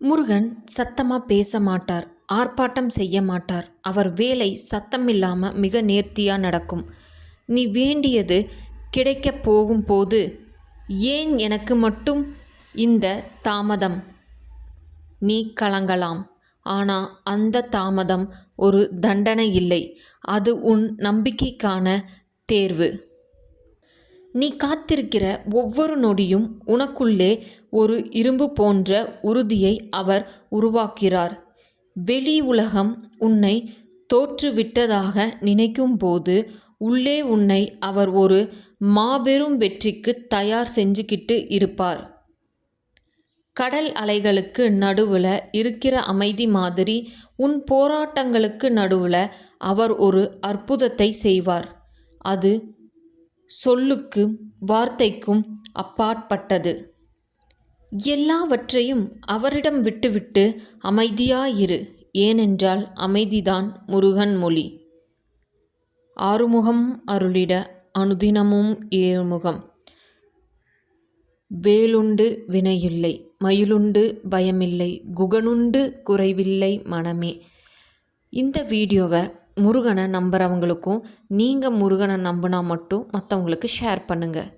முருகன் சத்தமாக பேச மாட்டார் ஆர்ப்பாட்டம் செய்ய மாட்டார். அவர் வேலை சத்தமில்லாமல் மிக நேர்த்தியாக நடக்கும். நீ வேண்டியது கிடைக்கப் போகும்போது ஏன் எனக்கு மட்டும் இந்த தாமதம்? நீ கலங்கலாம். ஆனால் அந்த தாமதம் ஒரு தண்டனை இல்லை. அது உன் நம்பிக்கைக்கான தேர்வு. நீ காத்திருக்கிற ஒவ்வொரு நொடியும் உனக்குள்ளே ஒரு இரும்பு போன்ற உறுதியை அவர் உருவாக்கிறார் வெளி உலகம் உன்னை தோற்றுவிட்டதாக நினைக்கும்போது உள்ளே உன்னை அவர் ஒரு மாபெரும் வெற்றிக்கு தயார் செஞ்சுக்கிட்டு இருப்பார். கடல் அலைகளுக்கு நடுவில் இருக்கிற அமைதி மாதிரி உன் போராட்டங்களுக்கு நடுவில் அவர் ஒரு அற்புதத்தை செய்வார். அது சொல்லுக்கும் வார்த்தைக்கும் அப்பாற்பட்டது. எல்லாவற்றையும் அவரிடம் விட்டுவிட்டு அமைதியாயிரு ஏனென்றால் அமைதிதான் முருகன் மொழி. ஆறுமுகம் அருளிட அனுதினமும் ஏழுமுகம். வேலுண்டு வினையில்லை மயிலுண்டு பயமில்லை குகனுண்டு குறைவில்லை மனமே. இந்த வீடியோவை முருகனை நம்புகிறவங்களுக்கும் நீங்கள் முருகனை நம்பினா மட்டும் மற்றவங்களுக்கு ஷேர் பண்ணுங்கள்